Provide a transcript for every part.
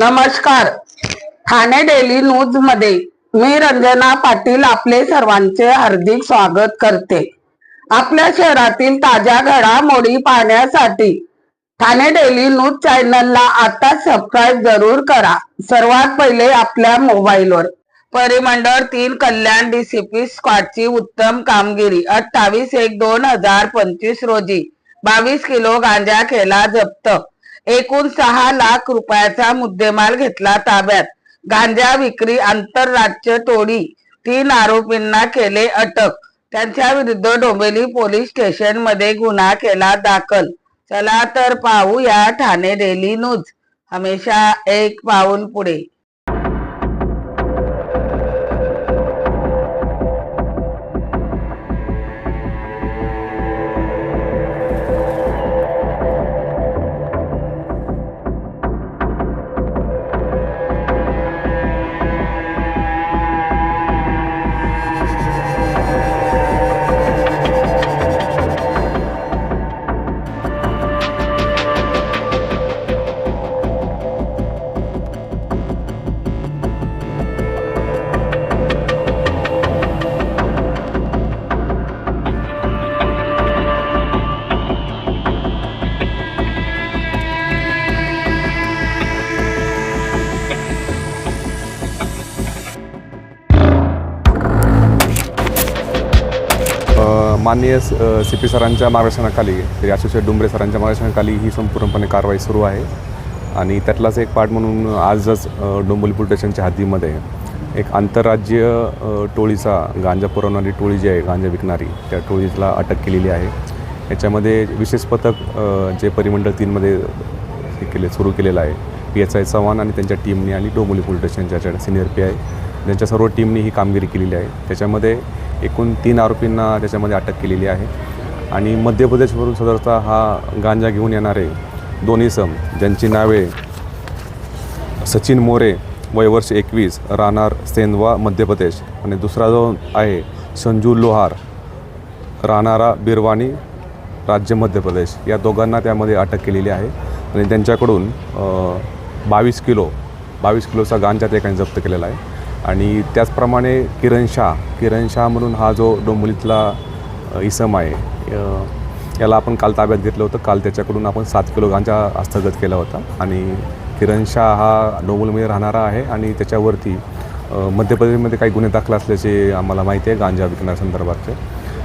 नमस्कार. ठाणे डेली न्यूजमध्ये मी रंजना पाटील आपले सर्वांचे हार्दिक स्वागत करते. आपल्या शहरातील ताज्या घडामोडी पाहण्यासाठी ठाणे डेली न्यूज चॅनलला आता सबस्क्राईब जरूर करा. सर्वात पहिले आपल्या मोबाईलवर. परिमंडळ तीन कल्याण डीसीपी स्क्वॉडची उत्तम कामगिरी. अठ्ठावीस एक दोन हजार पंचवीस रोजी बावीस किलो गांजा केला जप्त एकूण सहा लाख रुपयाचा मुद्देमाल घेतला ताब्यात. गांजा विक्री आंतरराज्य टोळी तीन आरोपींना केले अटक. त्यांच्या विरुद्ध डोंबिवली पोलीस स्टेशनमध्ये गुन्हा केला दाखल. चला तर पाहू या ठाणे डेली न्यूज. हमेशा एक पाऊल पुढे. माननीय सी पी सरांच्या मार्गदर्शनाखाली श्री आशिष डुंबरे सरांच्या मार्गदर्शनाखाली ही संपूर्णपणे कारवाई सुरू आहे. आणि त्यातलाच एक पार्ट म्हणून आजच डोंबोली पोलीस स्टेशनच्या हद्दीमध्ये एक आंतरराज्य टोळीचा गांजा पुरवणारी टोळी जी आहे गांजा विकणारी त्या टोळीला अटक केलेली आहे. याच्यामध्ये विशेष पथक जे परिमंडळ तीनमध्ये हे केले सुरू केलेलं आहे. पी एच आय चव्हाण आणि त्यांच्या टीमने आणि डोंबोली पोलीस स्टेशनच्या सिनियर पी आय त्यांच्या सर्व टीमनी ही कामगिरी केलेली आहे. त्याच्यामध्ये एकूण तीन आरोपींना त्याच्यामध्ये अटक केलेली आहे. आणि मध्य प्रदेशवरून सदरचा हा गांजा घेऊन येणारे दोन्ही सम ज्यांची नावे सचिन मोरे वयवर्ष एकवीस राहणार सेंदवा मध्य प्रदेश. आणि दुसरा जो आहे संजू लोहार राहणारा बिरवाणी राज्य मध्य प्रदेश. या दोघांना त्यामध्ये अटक केलेली आहे. आणि त्यांच्याकडून बावीस किलो बावीस किलोचा गांजा त्या ठिकाणी जप्त केलेला आहे. आणि त्याचप्रमाणे किरण शाह. किरण शाह म्हणून हा जो डोंबोलीतला इसम आहे याला आपण काल ताब्यात घेतलं होतं. काल त्याच्याकडून आपण सात किलो गांजा हस्तगत केला होता. आणि किरण शाह हा डोंबोलीमध्ये राहणारा आहे आणि त्याच्यावरती मध्य प्रदेशमध्ये काही गुन्हे दाखल असल्याचे आम्हाला माहिती आहे गांजा विकण्यासंदर्भातचे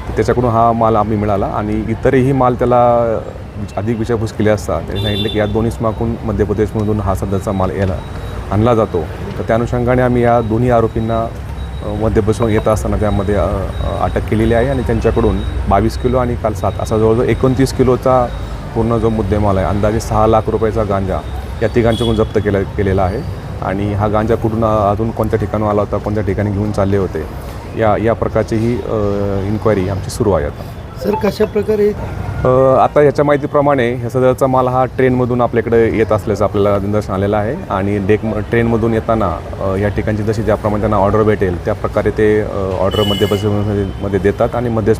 त्याच्याकडून हा माल आम्ही मिळाला आणि इतरही माल त्याला अधिक विचारपूस केली असता त्याने सांगितलं की या दोन्ही स्माकून मध्य प्रदेशमधून हा सध्याचा माल याला आणला जातो. तर त्या अनुषंगाने आम्ही या दोन्ही आरोपींना मध्ये बसून येत असताना त्यामध्ये अटक केलेली आहे आणि त्यांच्याकडून बावीस किलो आणि काल सात असा जवळजवळ एकोणतीस किलोचा पूर्ण जो मुद्देमाल आहे अंदाजे सहा लाख रुपयाचा गांजा या तिघांच्याकडून जप्त केला केलेला आहे. आणि हा गांजा कुठून अजून कोणत्या ठिकाणी आला होता कोणत्या ठिकाणी घेऊन चालले होते या या प्रकारची ही इन्क्वायरी आमची सुरू आहे आता. सर कशा प्रकारे आता याच्या माहितीप्रमाणे ह्या सदरचा माल हा ट्रेनमधून आपल्याकडे येत असल्याचं आपल्याला निदर्शन आलेलं आहे. आणि डेक ट्रेनमधून येताना या ठिकाणची जशी ज्याप्रमाणे त्यांना ऑर्डर भेटेल त्या प्रकारे ते ऑर्डर मध्यमध्ये देतात आणि मध्य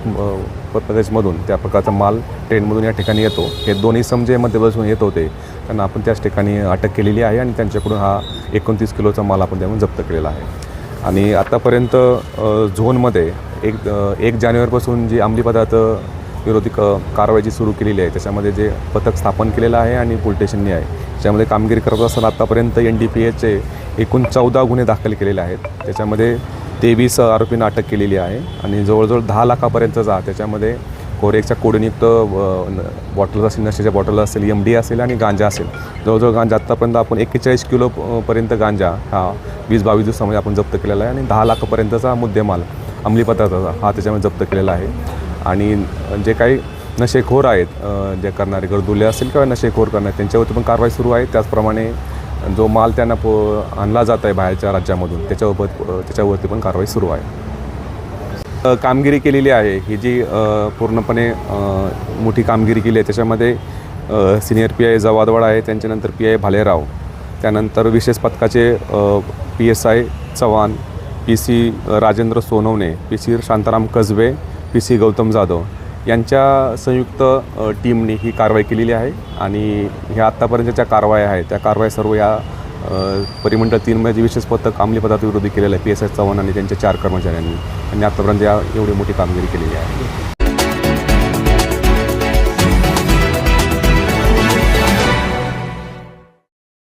प्रदेशमधून त्या प्रकारचा माल ट्रेनमधून या ठिकाणी येतो. हे दोन्ही सम जे मध्य प्रदेशमधून येत होते. त्यांना आपण त्याच ठिकाणी अटक केलेली आहे आणि त्यांच्याकडून हा एकोणतीस किलोचा माल आपण त्यामधून जप्त केलेला आहे. आणि आतापर्यंत झोनमध्ये एक एक जानेवारीपासून जी अंमली पदार्थ विरोधी क कारवाई जी सुरू केलेली आहे त्याच्यामध्ये जे पथक स्थापन केलेलं आहे आणि पोलीस स्टेशननी आहे त्याच्यामध्ये कामगिरी करत असताना आत्तापर्यंत एन डी पी एचे एकूण चौदा गुन्हे दाखल केलेले आहेत. त्याच्यामध्ये तेवीस आरोपींना अटक केलेली आहे आणि जवळजवळ दहा लाखापर्यंतचा त्याच्यामध्ये कोरेकच्या कोडनियुक्त बॉटल असेल नशेच्या बॉटल असेल एम डी असेल आणि गांजा असेल. जवळजवळ गांजा आत्तापर्यंत आपण एक्केचाळीस किलोपर्यंत गांजा हा वीस बावीस दिवसामध्ये आपण जप्त केलेला आहे आणि दहा लाखापर्यंतचा मुद्देमाल अंमली पदार्थाचा हा त्याच्यामध्ये जप्त केलेला आहे. आणि जे काही नशेखोर आहेत जे करणारे गरदुले असेल किंवा नशेखोर करणारे त्यांच्यावरती पण कारवाई सुरू आहे. त्याचप्रमाणे जो माल त्यांना पो आणला जात आहे बाहेरच्या राज्यामधून त्याच्यावर त्याच्यावरती पण कारवाई सुरू आहे. कामगिरी केलेली आहे. ही जी पूर्णपणे मोठी कामगिरी केली आहे त्याच्यामध्ये सिनियर पी आय जवादवाड आहे त्यांच्यानंतर पी आय भालेराव त्यानंतर विशेष पथकाचे P S I Chavan P C Rajendra Sonawane P C Shantaram Kasbe P C Gautam Jadhav यांच्या संयुक्त टीमने ही कारवाई केलेली आहे आणि ह्या आत्तापर्यंतच्या कारवाया आहेत. त्या कारवाया सर्व या अ, परिमंडळ तीनमध्ये म्हणजे विशेष पथक अंमली पदार्थविरोधी केलेलं आहे. पी एस एस चव्हाण आणि त्यांच्या चार कर्मचाऱ्यांनी. आणि आत्तापर्यंत या एवढी मोठी कामगिरी केलेली आहे.